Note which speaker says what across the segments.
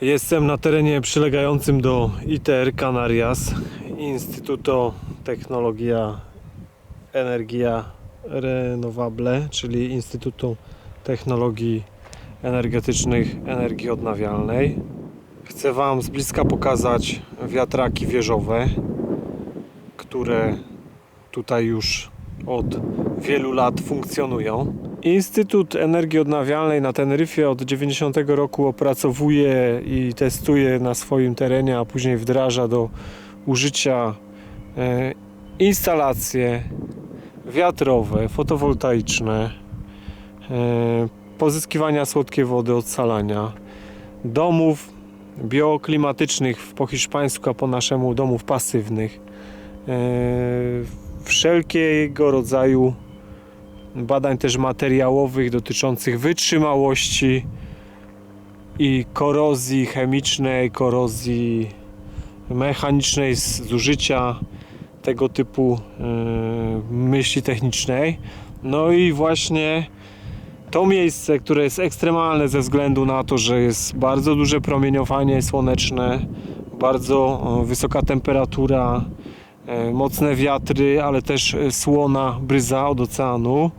Speaker 1: Jestem na terenie przylegającym do ITER Canarias, Instytuto Technologia Energia Renowable, czyli Instytutu Technologii Energetycznych Energii Odnawialnej. Chcę Wam z bliska pokazać wiatraki wieżowe, które tutaj już od wielu lat funkcjonują. Instytut Energii Odnawialnej na Teneryfie od 90 roku opracowuje i testuje na swoim terenie, a później wdraża do użycia e, instalacje wiatrowe, fotowoltaiczne, e, pozyskiwania słodkiej wody, odsalania, domów bioklimatycznych po hiszpańsku, a po naszemu domów pasywnych, e, wszelkiego rodzaju badań też materiałowych dotyczących wytrzymałości i korozji chemicznej, korozji mechanicznej zużycia tego typu e, myśli technicznej. No i właśnie to miejsce, które jest ekstremalne ze względu na to, że jest bardzo duże promieniowanie słoneczne, bardzo e, wysoka temperatura, mocne wiatry, ale też e, słona bryza od oceanu.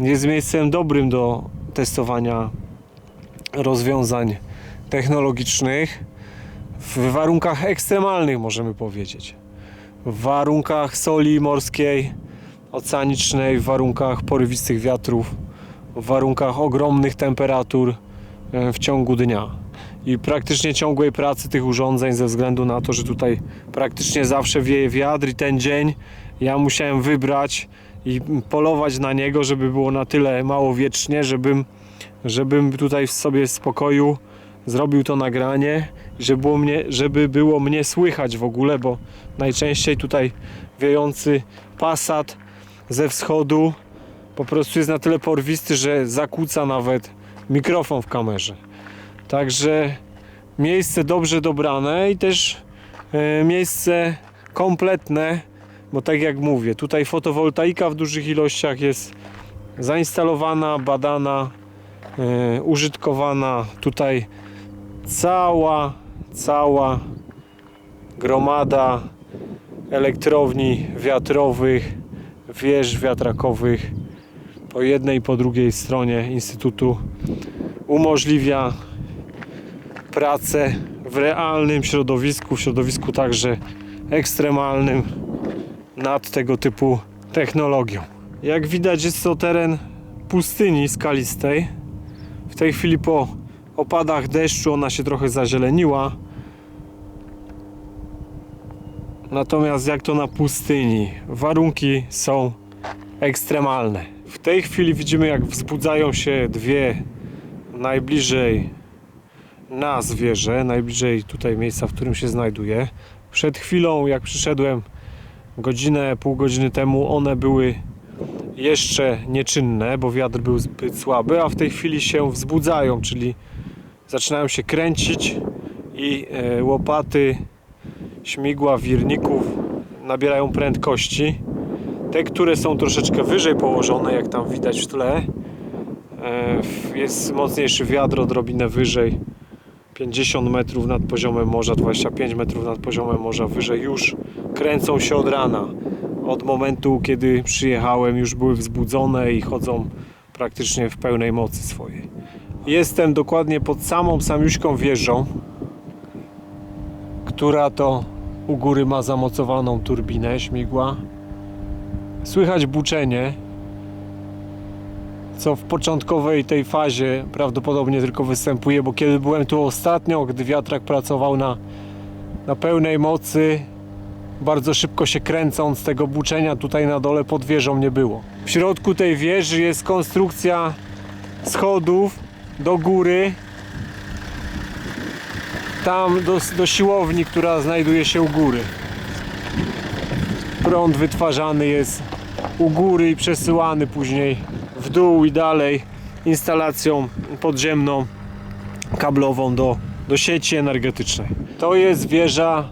Speaker 1: Jest miejscem dobrym do testowania rozwiązań technologicznych w warunkach ekstremalnych, możemy powiedzieć. W warunkach soli morskiej, oceanicznej, w warunkach porywistych wiatrów, w warunkach ogromnych temperatur e, w ciągu dnia i praktycznie ciągłej pracy tych urządzeń ze względu na to, że tutaj praktycznie zawsze wieje wiatr i ten dzień ja musiałem wybrać i polować na niego, żeby było na tyle mało wiecznie, żebym, żebym tutaj w sobie w spokoju zrobił to nagranie żeby było, mnie, żeby było mnie słychać w ogóle, bo najczęściej tutaj wiejący pasat ze wschodu po prostu jest na tyle porwisty, że zakłóca nawet mikrofon w kamerze. Także miejsce dobrze dobrane i też e, miejsce kompletne, bo tak jak mówię, tutaj fotowoltaika w dużych ilościach jest zainstalowana, badana, e, użytkowana. Tutaj cała, cała gromada elektrowni wiatrowych, wież wiatrakowych po jednej i po drugiej stronie Instytutu umożliwia pracę w realnym środowisku, w środowisku także ekstremalnym nad tego typu technologią. Jak widać jest to teren pustyni skalistej. W tej chwili po opadach deszczu ona się trochę zazieleniła. Natomiast jak to na pustyni, warunki są ekstremalne. W tej chwili widzimy jak wzbudzają się dwie najbliżej nas wieże, najbliżej tutaj miejsca, w którym się znajduję. Przed chwilą jak przyszedłem godzinę, pół godziny temu one były jeszcze nieczynne, bo wiatr był zbyt słaby, a w tej chwili się wzbudzają, czyli zaczynają się kręcić i e, łopaty śmigła wirników nabierają prędkości. Te, które są troszeczkę wyżej położone, jak tam widać w tle, e, jest mocniejszy wiatr odrobinę wyżej. 50 metrów nad poziomem morza, 25 metrów nad poziomem morza wyżej już kręcą się od rana. Od momentu, kiedy przyjechałem, już były wzbudzone i chodzą praktycznie w pełnej mocy swojej. Jestem dokładnie pod samą samiuśką wieżą, która to u góry ma zamocowaną turbinę śmigła. Słychać buczenie, co w początkowej tej fazie prawdopodobnie tylko występuje, bo kiedy byłem tu ostatnio, gdy wiatrak pracował na, na pełnej mocy, bardzo szybko się kręcąc, tego buczenia tutaj na dole pod wieżą nie było. W środku tej wieży jest konstrukcja schodów do góry, tam do, do siłowni, która znajduje się u góry. Prąd wytwarzany jest u góry i przesyłany później w dół i dalej instalacją podziemną, kablową do, do sieci energetycznej. To jest wieża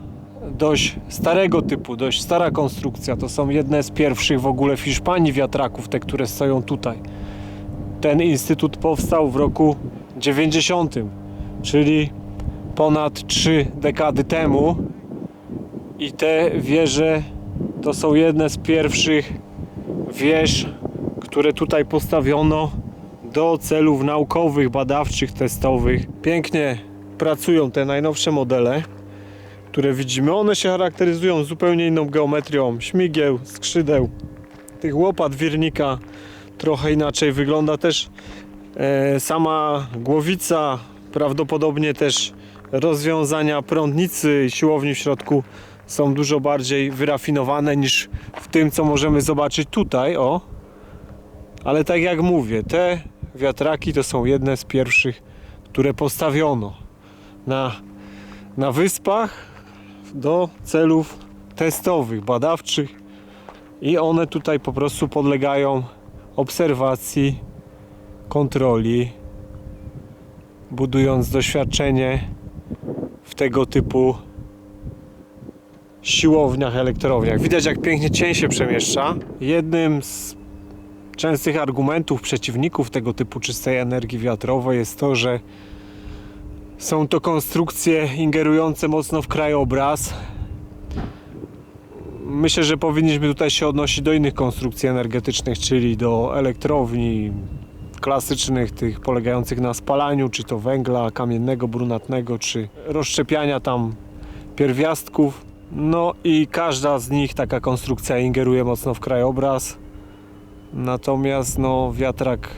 Speaker 1: dość starego typu, dość stara konstrukcja. To są jedne z pierwszych w ogóle w Hiszpanii wiatraków, te, które stoją tutaj. Ten instytut powstał w roku 90, czyli ponad 3 dekady temu i te wieże to są jedne z pierwszych wież, które tutaj postawiono do celów naukowych, badawczych, testowych. Pięknie pracują te najnowsze modele, które widzimy. One się charakteryzują zupełnie inną geometrią śmigieł, skrzydeł, tych łopat wirnika trochę inaczej wygląda też e, sama głowica, prawdopodobnie też rozwiązania prądnicy i siłowni w środku są dużo bardziej wyrafinowane niż w tym, co możemy zobaczyć tutaj, o. Ale tak jak mówię, te wiatraki to są jedne z pierwszych, które postawiono na, na wyspach do celów testowych, badawczych i one tutaj po prostu podlegają obserwacji, kontroli, budując doświadczenie w tego typu siłowniach, elektrowniach. Widać jak pięknie cień się przemieszcza. Jednym z częstych argumentów przeciwników tego typu czystej energii wiatrowej jest to, że są to konstrukcje ingerujące mocno w krajobraz. Myślę, że powinniśmy tutaj się odnosić do innych konstrukcji energetycznych, czyli do elektrowni klasycznych, tych polegających na spalaniu, czy to węgla kamiennego, brunatnego, czy rozszczepiania tam pierwiastków. No i każda z nich, taka konstrukcja ingeruje mocno w krajobraz. Natomiast no, wiatrak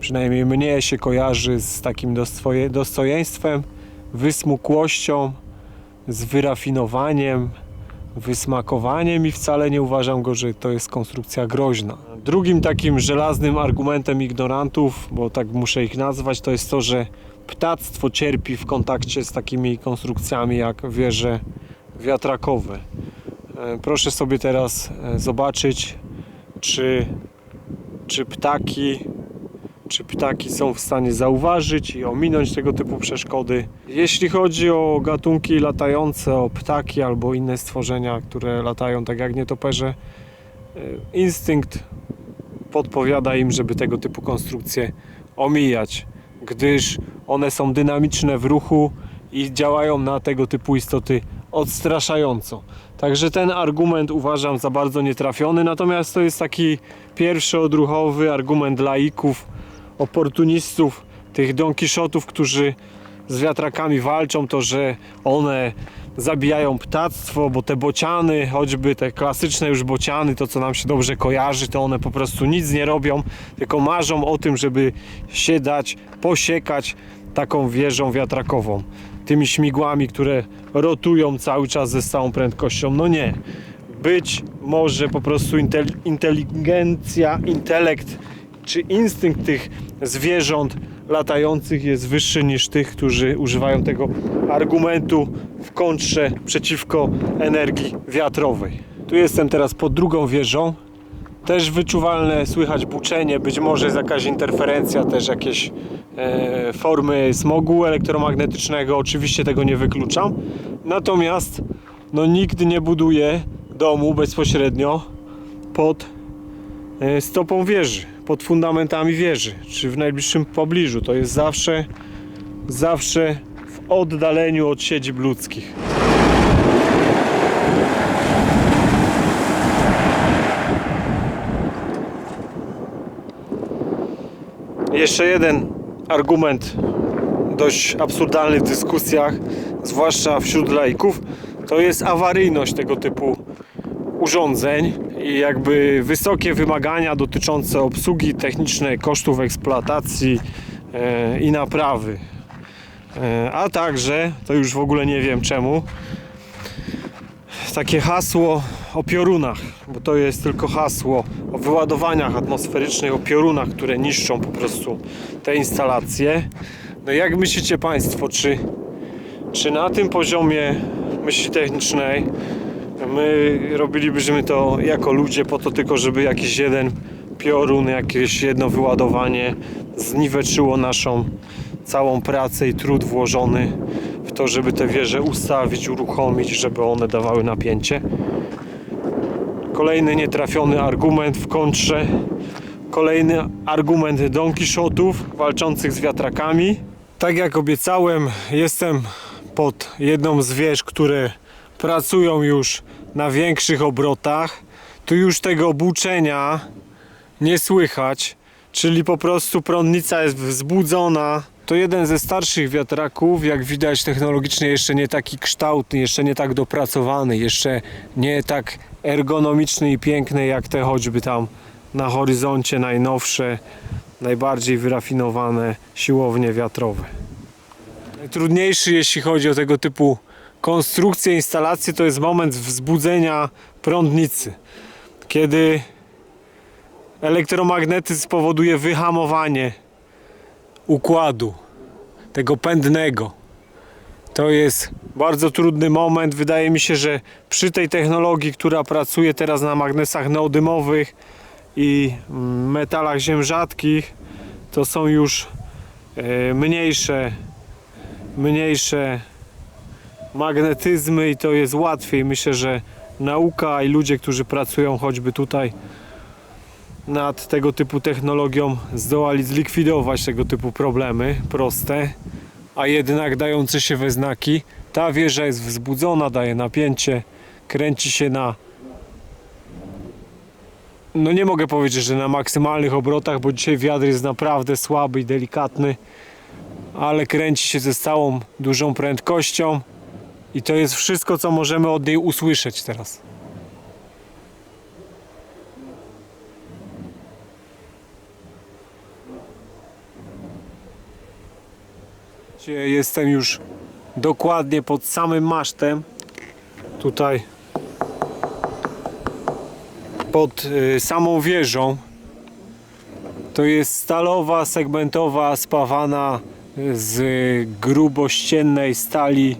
Speaker 1: przynajmniej mnie się kojarzy z takim dostojeństwem, wysmukłością, z wyrafinowaniem, wysmakowaniem i wcale nie uważam go, że to jest konstrukcja groźna. Drugim takim żelaznym argumentem ignorantów, bo tak muszę ich nazwać, to jest to, że ptactwo cierpi w kontakcie z takimi konstrukcjami jak wieże wiatrakowe. E, Proszę sobie teraz e, zobaczyć, czy, czy ptaki czy ptaki są w stanie zauważyć i ominąć tego typu przeszkody. Jeśli chodzi o gatunki latające, o ptaki albo inne stworzenia, które latają tak jak nietoperze, e, instynkt podpowiada im, żeby tego typu konstrukcje omijać, gdyż one są dynamiczne w ruchu i działają na tego typu istoty odstraszająco. Także ten argument uważam za bardzo nietrafiony, natomiast to jest taki pierwszy odruchowy argument laików, oportunistów, tych Don Quixotów, którzy z wiatrakami walczą, to że one zabijają ptactwo, bo te bociany, choćby te klasyczne już bociany, to co nam się dobrze kojarzy, to one po prostu nic nie robią, tylko marzą o tym, żeby się dać posiekać taką wieżą wiatrakową. Tymi śmigłami, które rotują cały czas ze całą prędkością. No nie. Być może po prostu intel- inteligencja, intelekt czy instynkt tych zwierząt latających jest wyższy niż tych, którzy używają tego argumentu w kontrze przeciwko energii wiatrowej. Tu jestem teraz pod drugą wieżą. Też wyczuwalne, słychać buczenie, być może jakaś interferencja, też jakieś e, formy smogu elektromagnetycznego. Oczywiście tego nie wykluczam. Natomiast no, nikt nie buduje domu bezpośrednio pod e, stopą wieży, pod fundamentami wieży, czy w najbliższym pobliżu. To jest zawsze, zawsze w oddaleniu od siedzib ludzkich. Jeszcze jeden argument dość absurdalny w dyskusjach, zwłaszcza wśród laików, to jest awaryjność tego typu urządzeń i jakby wysokie wymagania dotyczące obsługi technicznej, kosztów eksploatacji e, i naprawy. E, a także, to już w ogóle nie wiem czemu, takie hasło o piorunach, bo to jest tylko hasło o wyładowaniach atmosferycznych, o piorunach, które niszczą po prostu te instalacje. No jak myślicie Państwo, czy, czy na tym poziomie myśli technicznej my robilibyśmy to jako ludzie po to tylko, żeby jakiś jeden piorun, jakieś jedno wyładowanie zniweczyło naszą całą pracę i trud włożony w to, żeby te wieże ustawić, uruchomić, żeby one dawały napięcie. Kolejny nietrafiony argument w kontrze. Kolejny argument Don Quixotów walczących z wiatrakami. Tak jak obiecałem, jestem pod jedną z wież, które pracują już na większych obrotach. Tu już tego buczenia nie słychać, czyli po prostu prądnica jest wzbudzona. To jeden ze starszych wiatraków, jak widać technologicznie jeszcze nie taki kształtny, jeszcze nie tak dopracowany, jeszcze nie tak ergonomiczny i piękny jak te choćby tam na horyzoncie najnowsze, najbardziej wyrafinowane siłownie wiatrowe. Najtrudniejszy jeśli chodzi o tego typu konstrukcje, instalacje to jest moment wzbudzenia prądnicy. Kiedy elektromagnetyzm spowoduje wyhamowanie układu tego pędnego. To jest bardzo trudny moment. Wydaje mi się, że przy tej technologii, która pracuje teraz na magnesach neodymowych i metalach ziem rzadkich, to są już e, mniejsze, mniejsze magnetyzmy i to jest łatwiej. Myślę, że nauka i ludzie, którzy pracują choćby tutaj nad tego typu technologią zdołali zlikwidować tego typu problemy proste, a jednak dające się we znaki. Ta wieża jest wzbudzona, daje napięcie, kręci się na no nie mogę powiedzieć, że na maksymalnych obrotach, bo dzisiaj wiatr jest naprawdę słaby i delikatny, ale kręci się ze całą dużą prędkością i to jest wszystko, co możemy od niej usłyszeć teraz. Gdzie Jestem już dokładnie pod samym masztem. Tutaj pod y, samą wieżą. To jest stalowa, segmentowa, spawana z grubościennej stali.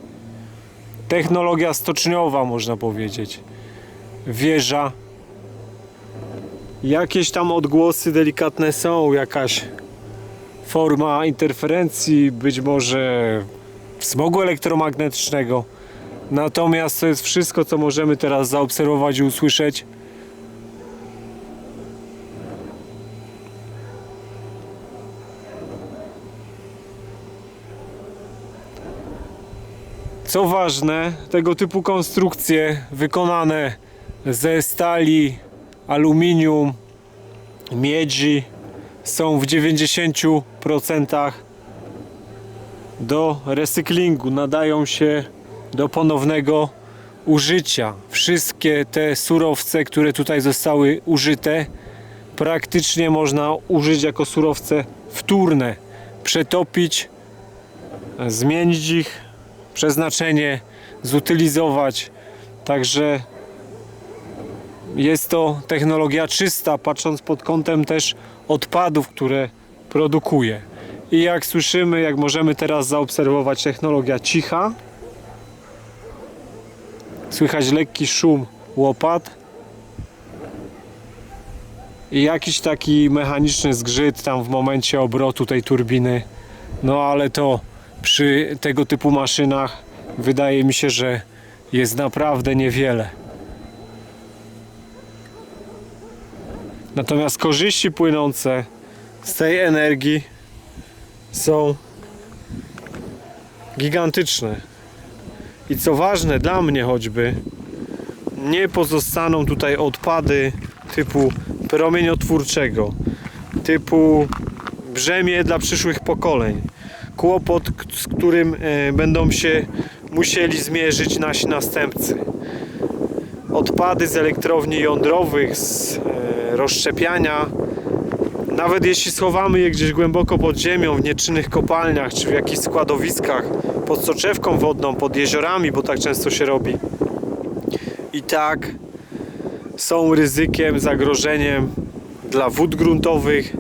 Speaker 1: Technologia stoczniowa, można powiedzieć. Wieża. Jakieś tam odgłosy delikatne są, jakaś forma interferencji, być może smogu elektromagnetycznego. Natomiast to jest wszystko, co możemy teraz zaobserwować i usłyszeć. Co ważne, tego typu konstrukcje wykonane ze stali, aluminium, miedzi są w 90% do recyklingu, nadają się do ponownego użycia. Wszystkie te surowce, które tutaj zostały użyte, praktycznie można użyć jako surowce wtórne, przetopić, zmienić ich przeznaczenie, zutylizować. Także jest to technologia czysta, patrząc pod kątem też odpadów, które produkuje. I jak słyszymy, jak możemy teraz zaobserwować, technologia cicha. Słychać lekki szum łopat. I jakiś taki mechaniczny zgrzyt tam w momencie obrotu tej turbiny. No ale to przy tego typu maszynach wydaje mi się, że jest naprawdę niewiele. Natomiast korzyści płynące z tej energii są gigantyczne. I co ważne dla mnie choćby, nie pozostaną tutaj odpady typu promieniotwórczego, typu brzemię dla przyszłych pokoleń kłopot, z którym e, będą się musieli zmierzyć nasi następcy. Odpady z elektrowni jądrowych, z e, rozszczepiania, nawet jeśli schowamy je gdzieś głęboko pod ziemią, w nieczynnych kopalniach czy w jakichś składowiskach, pod soczewką wodną, pod jeziorami, bo tak często się robi, i tak są ryzykiem, zagrożeniem dla wód gruntowych,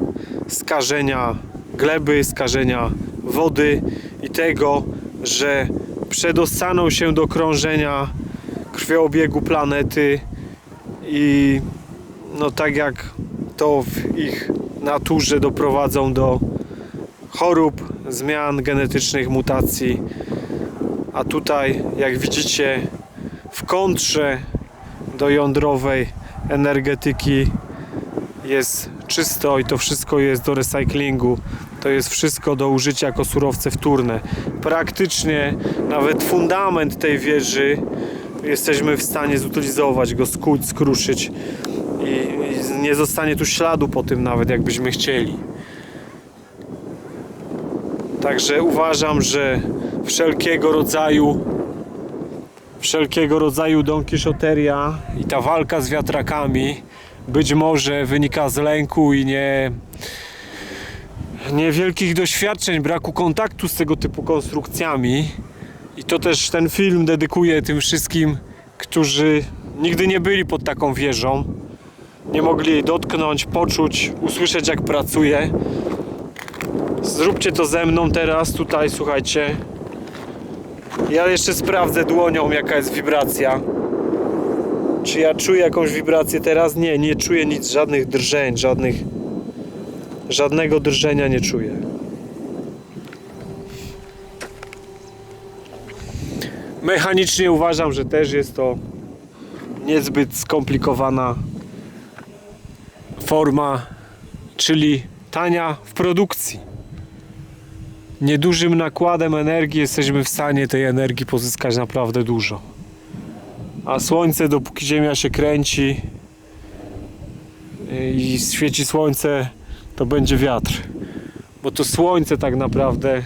Speaker 1: skażenia gleby, skażenia wody i tego, że przedostaną się do krążenia krwiobiegu planety i no tak jak to w ich naturze doprowadzą do chorób, zmian genetycznych, mutacji. A tutaj, jak widzicie, w kontrze do jądrowej energetyki jest czysto i to wszystko jest do recyklingu, to jest wszystko do użycia jako surowce wtórne. Praktycznie nawet fundament tej wieży jesteśmy w stanie zutylizować go, skuć, skruszyć nie zostanie tu śladu po tym nawet jakbyśmy chcieli. Także uważam, że wszelkiego rodzaju wszelkiego rodzaju donkiszoteria i ta walka z wiatrakami być może wynika z lęku i nie niewielkich doświadczeń, braku kontaktu z tego typu konstrukcjami. I to też ten film dedykuję tym wszystkim, którzy nigdy nie byli pod taką wieżą. Nie mogli jej dotknąć, poczuć, usłyszeć jak pracuje. Zróbcie to ze mną teraz, tutaj, słuchajcie. Ja jeszcze sprawdzę dłonią, jaka jest wibracja. Czy ja czuję jakąś wibrację teraz? Nie, nie czuję nic, żadnych drżeń, żadnych. Żadnego drżenia nie czuję. Mechanicznie uważam, że też jest to niezbyt skomplikowana forma, czyli tania w produkcji. Niedużym nakładem energii jesteśmy w stanie tej energii pozyskać naprawdę dużo. A słońce, dopóki Ziemia się kręci yy, i świeci słońce, to będzie wiatr. Bo to słońce tak naprawdę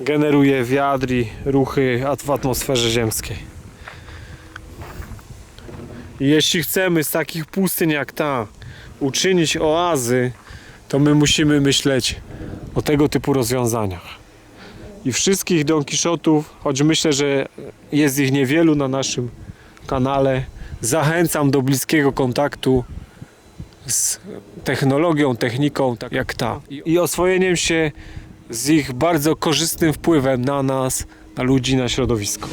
Speaker 1: generuje wiatr i ruchy w atmosferze ziemskiej. Jeśli chcemy z takich pustyń jak ta uczynić oazy, to my musimy myśleć o tego typu rozwiązaniach. I wszystkich Don Quixotów, choć myślę, że jest ich niewielu na naszym kanale, zachęcam do bliskiego kontaktu z technologią, techniką, tak jak ta. I oswojeniem się z ich bardzo korzystnym wpływem na nas, na ludzi, na środowisko.